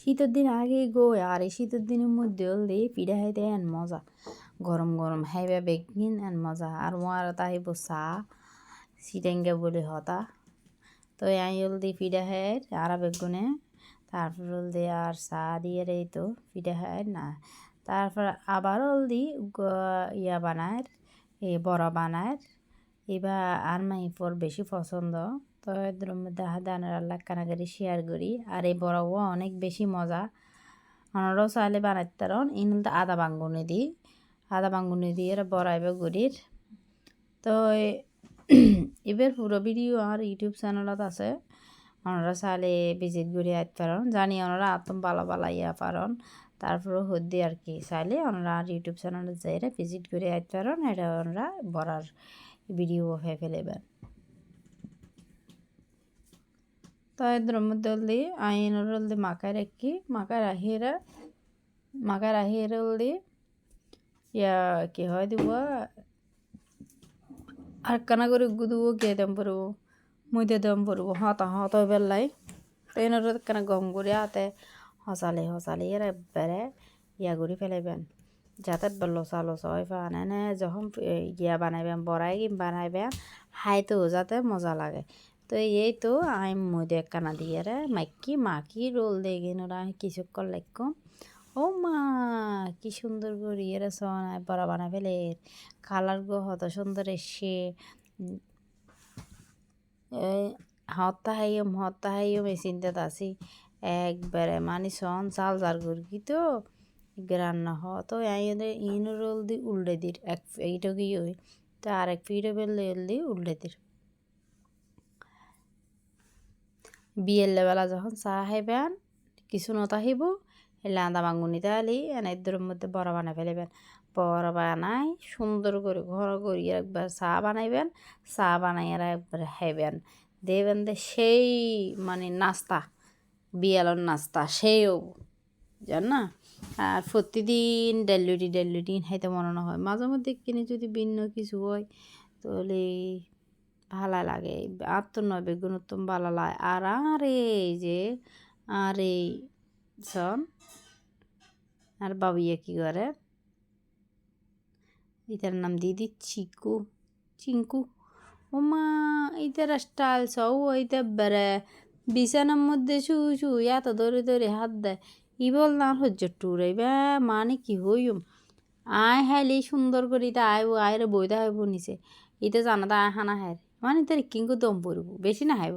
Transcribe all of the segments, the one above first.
শীতের দিন আগে গো, আর এই শীতের দিনের মধ্যে হলে পিঠা খাইতে এন মজা। গরম গরম খাইবা বেগিন এন মজা। আর মোয়ার তাহিব চা সিটেঙ্গে বলে হতা। তো আই হলদি পিঠা খাই আর বেগুনে, তারপর হলদি আর চা দিয়ে রে তো পিঠা খাই না। তারপর আবার হলদি ইয়া বানায় এ বড়া বানায় এবার আর মাইফোর বেশি পছন্দ। তো এদের মধ্যে দানের আল্লাহ কানাগারি শেয়ার করি। আর এই বড়াও অনেক বেশি মজা। ওনারাও চাইলে বানাইতে পারেন। ইন আদা বাঙ্গুনি দিই আদা বাঙ্গুনি দিয়ে এরা বড়াইবে গরির তো এবার পুরো ভিডিও আমার ইউটিউব চ্যানেলত আছে। ওনারা চাইলে ভিজিট করে আইতে পারেন। জানি ওনারা আতম বালা বালা ইয়া পারেন। তারপরে হদ্দি আর কি। চাইলে ওনারা আর ইউটিউব চ্যানেলে যাই ভিজিট করে আইতে পারেন। এটা ওনারা বড়ার ভিডিও হয়ে ফেলেবেন। তাই দ্রমদলি আইনরলদি মাকায় রাখি মাকায় রাহিরা মাকায় রাহিরলদি ইয়া কি হয় দিব আর কানাগরি গুদুও গে দম পড়ব মধ্যে দম পড়ব হতা হত বেলায় তাই নর কানা গম করে আতে হসালে হসালে এরা বেড়ে ইয়া করে ফেলেবেন যাতে লসা লসা হয় ফানে যখন ইয়া বানাইবেন বড়াই বানাইবেন হাইতেও যাতে মজা লাগে তো এই তো আমি মধ্যে একখানা দিয়ে রে, মাইকি, মাকি রোল দিয়ে গেনোরা কিছুক্ষণ লাগকো ও মা, কি সুন্দর করে ইয়ে সোনায়, বড়া বানা ফেলে কালার গো হত সুন্দর এসে হত্যা হাইম হত্যা হাইম এই চিন্তাতে আছি। একবারে মানে সন, চাল জার গুরকি তো রান্না হ তো ইনো রোল দি উল্টে দির, এক এইটা কি ওই? তো আরেক বেললে দি উল্টে দির। বিয়ের লেবেলা যখন চা খাইবেন, কিছু নতাহিব, এলে আদা মাঙ্গুনিতে আলি এনাইদের মধ্যে বড় বানাই ফেলিবেন। বড় বানাই, সুন্দর করে ঘর করিয়ে একবার চা বানাইবেন, চা বানাইয়ারা একবার খাইবেন। দেবেন দে সেই মানে নাস্তা বিয়ালর নাস্তা সেইও জান না? আর প্রতিদিন ডেলিউটি ডেলিউটি খাইতে মনে হয়। মাঝে মধ্যে কিনে যদি ভিন্ন কিছু হয়, তাহলে ভালো লাগে নয় বেগুন উত্তম ভালো লাগে। আর আর যে, আর এই সন আর বাবুইয়া কি করে? এটার নাম দিদি চিকু, চিঙ্কু। ও মা ইতার স্টাইল সব ওইতে বেড়ে বিছানার মধ্যে শু শু এত ধরে ধরে হাত দেয়। ই বল না হজ্জ টুরাইবে মানে কি হইম? আয় হাইলি সুন্দর করি তা আয় আয়রে বইতে হইব নিচে ইতে জানা তা আয় হানা হায় মানে তার দম পড়ব বেশি না হাইব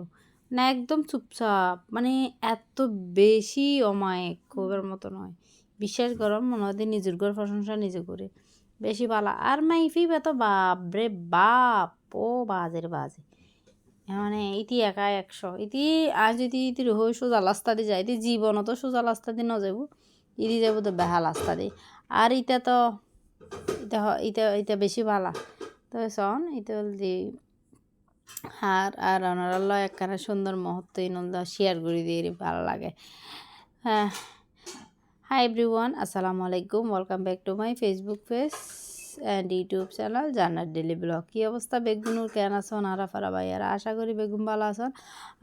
না, একদম চুপচাপ। মানে এত বেশি অমায়িক খোবের মতো নয়। বিশ্বাস করো, মনে হয় নিজের ঘর প্রশংসা নিজে করে। বেশি ভালো আর মাইফি তো বাপ রে বাপ, ও বাজের বাজে। মানে ইতি একা একশো। ইতি, আজ যদি ইতি রহ সোজা রাস্তা দিয়ে যায়, ইতি জীবনও তো সোজা রাস্তা দিয়ে ন যাব ইতি যাব তো বেহা রাস্তা দিয়ে। আর ইটা তো ইটা ইটা ইটা বেশি ভালা তো শোন ইটা আর আর ওনারা একখানে সুন্দর মুহূর্ত ইনন্দ শেয়ার করে দিয়ে ভালো লাগে। হ্যাঁ। হাই এভরিওয়ান আসসালামু আলাইকুম। Welcome back to my Facebook page and YouTube channel জানার ডেলি ব্লগ কী অবস্থা বেগুনুর? কেন আছেন? আরা ফারা ভাইয়ারা, আশা করি বেগুন ভালো আছেন।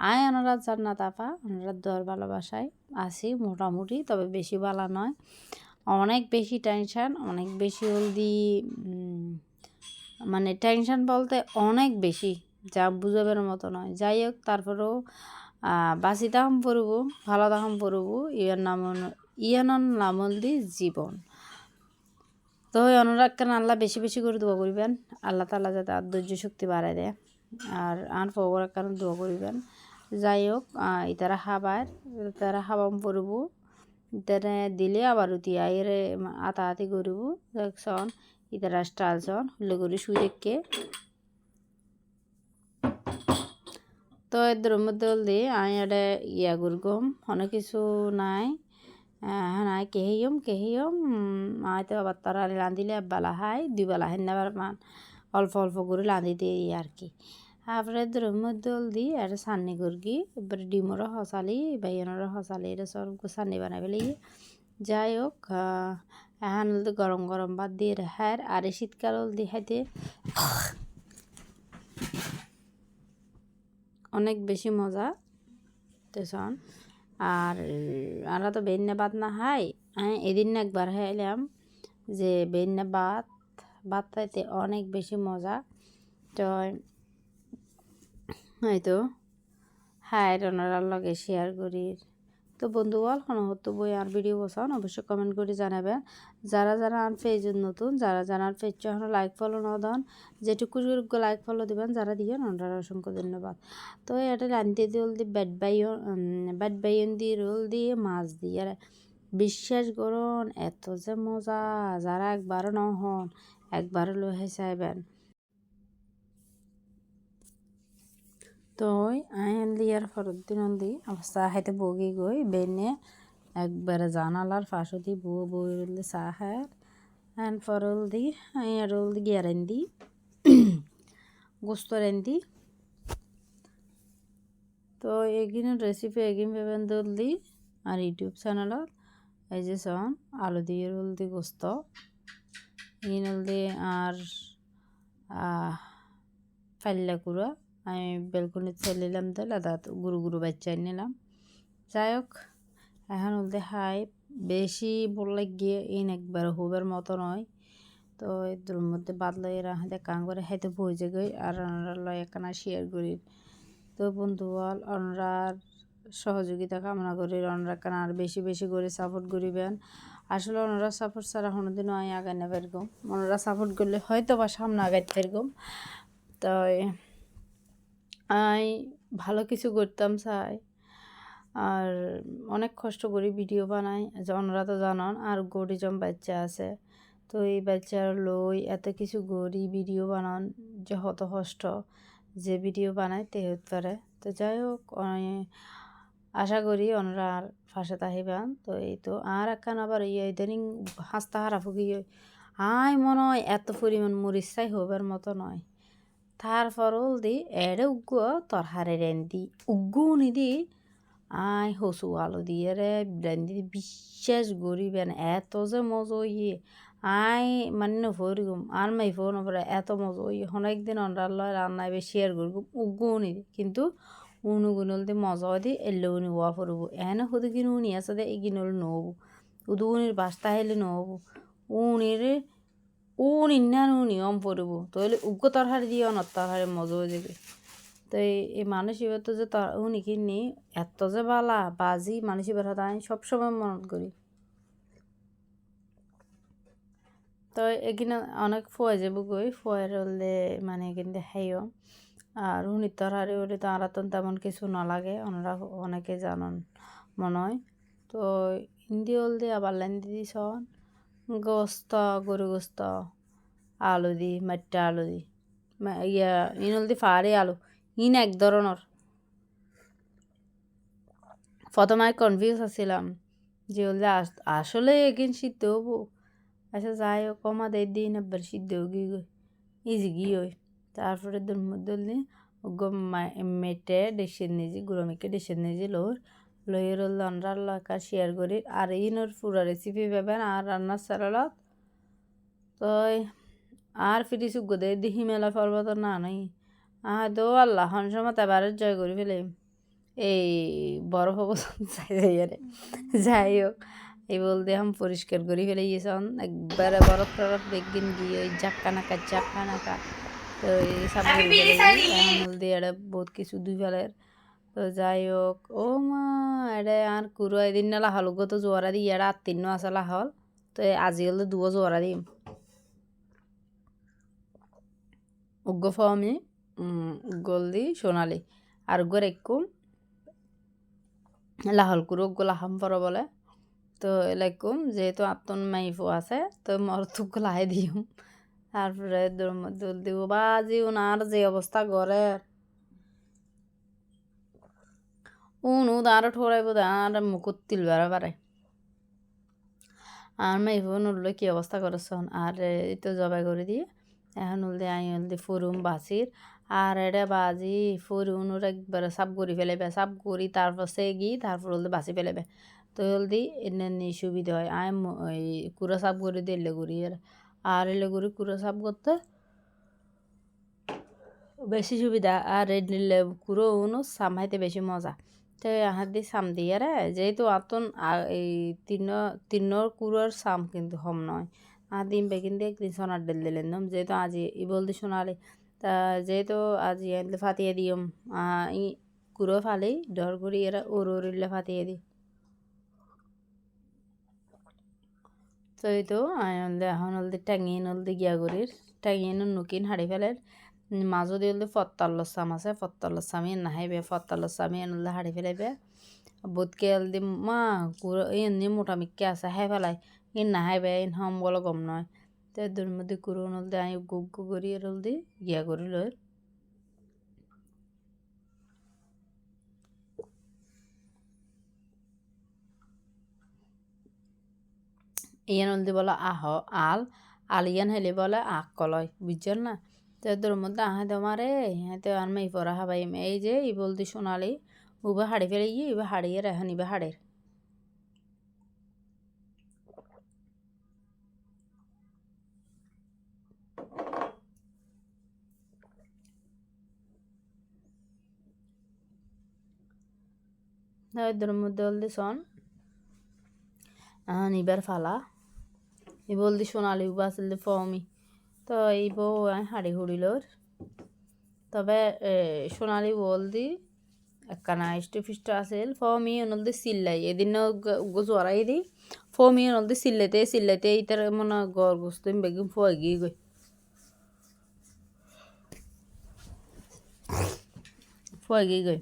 আয় ওনারা জান্নাত আপা ওনারা দর ভালোবাসায় আছি মোটামুটি, তবে বেশি ভালো নয়। অনেক বেশি টেনশান অনেক বেশি হলদি মানে টেনশান বলতে অনেক বেশি। যা বুঝাবের মতো নয়। যাই হোক তারপরেও বাসি দাম পড়ব ভালো দাম পড়ব ইয়ার নাম ইয়ানন নামল দি জীবন। তো অনুরাগ কেন আল্লাহ বেশি বেশি করে দোয়া করিবেন? আল্লাহ তাল্লাহ যাতে আর ধৈর্য শক্তি বাড়াই দেয়। আর আন ফবর কারণ দোয়া করিবেন। যাই হোক ইতারা হাবার তারা হাবাম পড়ব। ইতারা দিলে আবার উতি আইরে আতাহাতি করব। দেখছন, ইতারা স্টাইল সন হলে করে শুই দেখে তো এদের মধ্যে হলদি, আমি এটা ইয়া করগম, অনেক কিছু নাই। হ্যাঁ নাই, কেহিয়ম কেহিয়ম আয় তো আবার তারা রাঁধিলে বেলা হাই দুই বেলা হেন মান, অল্প অল্প করে রাঁধি দিই আর কি। তারপরে এদের মধ্যে হলদি, এটা সান্নি করগি, এবারে ডিমরও হসালি বাইয়নেরও হসালি এটা সব সান্নি বানাই ফেলি যাই হোক এখন গরম গরম ভাত দিয়ে রেহার আর শীতকাল হলদি খাইতে অনেক বেশি মজা তেসন আর আমরা তো বেন্যা ভাত না হাই হ্যাঁ এদিন না একবার খাইলাম যে বেন্যা ভাত ভাত খাইতে অনেক বেশি মজা। তো, হয়তো হায় রনারার লগে শেয়ার করি তো বন্ধুগল কোনো হতো বই আর ভিডিও বসান অবশ্যই কমেন্ট করে জানাবেন। যারা যারা আর পেজের নতুন, যারা যারা আর পেজ এখন লাইক ফলো না দেন যেটুকু লাইক ফলো দিবেন, যারা দিবেন ওনারা অসংখ্য ধন্যবাদ। তো এটা রান্তে রোল দিয়ে ব্যাট বাইন ব্যাট বাইন দিয়ে, রোল দিয়ে, মাছ দিয়ে বিশ্বাস করুন, এত যে মজা, যারা একবারও নহন একবারও লহে চাইবেন তো ফরত দিন দি খাইতে বগি গই বেনে একবারে জানালার ফাঁসো দি বউ বই রুলদি চাহ খায় দি আইন রোল দি গিয়ারেন দি গোস্ত রেন্দি তো এগিন রেসিপি এগিন ভেবেন দল দি আর ইউটিউব চ্যানেলত এই যে সন আলু দিয়ে রোল দি গোস্ত ইন দি আর ফাল্লা কুড়া আমি বেলকনির ছেলিলাম তো লাদা গুরু গুরু বাচ্চা নিলাম। যাই হোক, এখন বলতে হাই, বেশি বললে গিয়ে ইন একবার হুবের মতো নয়। তো এদের মধ্যে বাদলো এরা হাতে কান করে হাইতে ভুজে গই, আর ওনারা লয় একখানা শেয়ার করি। তো বন্ধু, বল ওনারার সহযোগিতা কামনা করি, ওনারা কেন আর বেশি বেশি করে সাপোর্ট করিবেন? আসলে ওনারা সাপোর্ট ছাড়া কোনোদিনও আমি আগাই নেবে এরকম ওনারা সাপোর্ট করলে হয়তো বা সামনে আগাইতে এরকম তো আমি ভালো কিছু করতাম চাই আর অনেক কষ্ট করি ভিডিও বানাই। ওনারা তো জানান আর গরিজম বাচ্চা আছে। তো এই বাচ্চার লই এত কিছু গড়ি ভিডিও বানান, যে হত কষ্ট। যে ভিডিও বানায় তে হতে তো যাই হোক আশা করি ওনারা আর ফাঁসে তাহিবান তো এই তো, আর একখান আবার ইয়ে ইদানিং হাসতা হারা ফুকি আয় মনে হয় এত পরিমাণ মরিচ চাই হবার মতো নয়। তারপর দি এড়ে উগ্গ তরহারে রেন্দি। উগ্গু নিদি আই হসু আলো দিয়ে রে রেন্দি বিশ্বাস করিবেন এত যে মজা ইয়ে। আই মানে ফরিগুম আর মাই ফোন পরে এত মজা ইয়ে। অনেকদিন অন্ডার লয় রান্নায় বেশি শেয়ার করগুম উগ্গু নিদি। কিন্তু উনুগুনল দি মজা দি এলে উনি ওয়া পড়ব এনে হুদু কিন উনি আছে দে এগিনল নবু। উদু উনির বাস্তা হেলে নবু। উনির উনি না নিয়ম পড়ব তাহলে উগ্র তরহারি দিয়ে অন্য তরহারি মজা হয়ে যাবে তো এই মানুষ এবার তো যে উনি কিনি এত যে বালা বাজি মানুষ এবার হয়তো আমি সবসময় মনত করি তো এখানে অনেক ফয়ে যাব গই ফয়ের হলে মানে এখানে হাইও আর উনি তরহারি হলে তো আর তেমন কিছু না লাগে ওনারা অনেকে জানন মনে হয় তো হিন্দি হলদি আবার লেন দিদি সন গোস্ত গরু গোস্ত আলু দি মাট্টা আলু দি ইয়া ইন হলদি ফাড়ে আলু ইন এক ধরনের প্রথমে কনফিউজ আছিলাম যে হলে আসলে এগিন সিদ্ধ হব আচ্ছা যাই হোক আমাদের দিন একবার সিদ্ধ গিয়ে ইজি গিয়ে তারপরে দুর মধ্যে মেটে ডেসের নিজে গুঁড়ো মেখে ডেসের নিজে লোর লইয়ের লন্ডার লকা শেয়ার করি। আর ইনোর পুরো রেসিপি পাবেন আর রান্নার সারালত তো আর ফিরি সুগ্গ দে দিহি মেলা পর্বত না নাই। আহ দো আল্লাহ হন সময় এবারের জয় করি ফেলে। এই বড় হব যাই যাই যাই হোক এই বলতে আম পরিষ্কার করি ফেলে গিয়েছন একবারে বরফ টরফ বেগিন গিয়ে ওই জাক্কা নাকা জাক্কা নাকা তো এই সব দিয়ে এটা বহুত কিছু দুই ফেলের। তো যাই হোক, ও মা এটা আর কুরো এদিন না গো তো জোয়ারা দি এটা আত্মীয় আছে লাহল তো আজি হলে দুও জোয়ারা দিম। উগ্গ ফমি গলদি সোনালি। আর উগ্গর একটু লাহল কুরো উগ্গ লাহাম পর বলে। তো এলাকুম যেহেতু আত্মন মাইফো আছে, তো মর তুক লাহে দিম। তারপরে দোল দিব বাজি ওনার যে অবস্থা ঘরে তার ঠোরাইব আর মুকুত তিল বেড়া বাড়ায় আর মাইফো নুরলে কি অবস্থা করেছন আর এই তো জবাই করে দিয়ে এখন উলদে আই উলদে ফুরুম বাসির আর এটা বাজি ফুরুন ওর একবারে সাপ করি ফেলেবে সাপ করি তারপর সে গিয়ে তারপর হলদে বাসি ফেলেবে তো হলদি এনে সুবিধা হয় আই ওই কুড়া সাপ করে দিয়ে এলে করি আর এলে করি কুড়া সাপ করতে বেশি সুবিধা আর নিলে কুড়ো উনো সামাইতে বেশি মজা দিয়ে সাম দিয়ে রে যেহেতু আতন এই তিন তিন্নর কুড়োর সাম কিন্তু হম নয়। আর দিন বেগিন দিয়ে একদিন সোনার ডেল দিলেন দম যেহেতু আজ ই বলতে শোনালে তা যেহেতু আজ এনলে ফাতিয়ে দিয়ম ই কুড়ো ফালেই ডর করি এরা ওর ওরিলে ফাতিয়ে দিই। তো এই তো এখন হলদে ট্যাঙিয়ে নলদে গিয়া করির ট্যাঙিয়ে নুকিন হাড়ি ফেলের। দিয়ে হলদে ফত্তাল্লো সাম আছে ফত্তাল্লো সামি নাহাইবে ফত্তাল্লো সামি নলদে হাড়ি ফেলাইবে বোধকে হলদে মা কুড়ো এমনি মোটা মিক্কে আছে হাই ফেলাই ইন নাহাইবে ইন হম বলো, গম নয় তো এদের মধ্যে কুড়ো নলদে আই গুগ গু করি হলদে গিয়া করি লয় ইয়ান হলদি বলে আহ, আল। আল ইয়ান হেলে বলে আখ কলয়। বুঝছেন না তো এদের মধ্যে আহে তোমারে হ্যাঁ তো আর মেয়ে পড়া হাবাই এই যে ই বলদি সোনালি উবা হাড়ি ফেলে গিয়ে ইবা হাড়িয়ে রেখন ইবা হাড়ের। এদের মধ্যে হলদি সন নিবার ফালা। ই বলদি সোনালি উবা আসলে ফমি। তো এই বউ হাড়ি হুড়িলোর তবে সোনালি বলদি, একখানা ইষ্ট ফিষ্ট আছিল ফমি অনলদি সিল্লাই। এদিন জোয়ারাই দি ফমি অনলদি সিল্লাইতে সিল্লাইতে ইতার মনে গড় গুস্ত বেগুন ফুয়া গিয়ে গই। ফুয়া গিয়ে গই।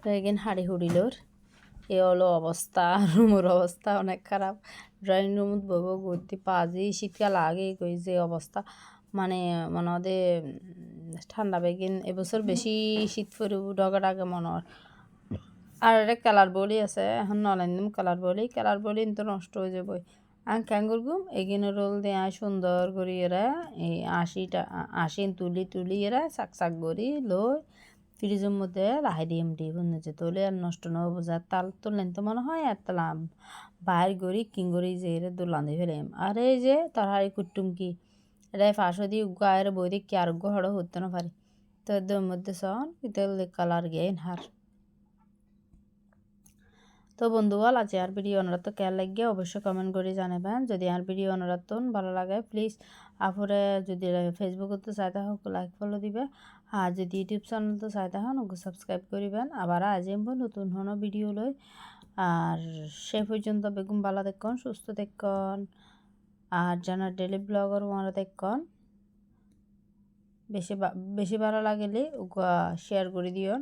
তো এগিন হাড়ি হুড়িলোর এ হলো অবস্থা, রুমের অবস্থা অনেক খারাপ। ড্রয়িং রুমত বইব গতি পাজি শীতকাল আগে কই যে অবস্থা। মানে মনে হয় ঠান্ডা বেগিন এবছর বেশি শীত ফুরব ডগার আগে মনে হয়। আর একটা কালার বলি আছে, এখন নলেন কালার বলি কালার বলি তো নষ্ট হয়ে যাবই। আর ক্যাঙ্গুর গুম, এগিনে রোল দিয়ে সুন্দর করি এরা এই আশিটা আশি তুলি তুলি এরা চাক চাক করি লই। ফ্রিজের মধ্যে রাহাই দিয়ে এমডি বন্ধু যে তোলে আর নষ্ট না যা তাল তুললেন তো মনে হয় আর তালাম। বাইর গড়ি কিং গড়ি যে এর দোলান দিয়ে ফেলাম। আর এই যে তরহারি কুটুম কি এটা ফাঁসো দিয়ে গায়ের বই দিয়ে কি আরোগ্য হড়ো হতে না পারে? তো এদের মধ্যে সন ইতেল কালার গেন হার। তো বন্ধুগল আজ আর ভিডিও অনুরাত কেয়ার লাগিয়ে অবশ্যই কমেন্ট করে জানাবেন। যদি আর ভিডিও অনুরাত ভালো লাগে প্লিজ আপরে যদি ফেসবুকত চাইতে হোক লাইক ফলো দিবে। আর যদি ইউটিউব চ্যানেলতে চাই তখন ওকে সাবস্ক্রাইব করিবেন আবার আজ নতুন হন ভিডিও লই আর সে পর্যন্ত বেগুন ভালো দেখুন সুস্থ দেখুন আর যারা ডেলি ব্লগার ওনারা দেখুন বেশি বেশি ভালো লাগলে শেয়ার করে দিও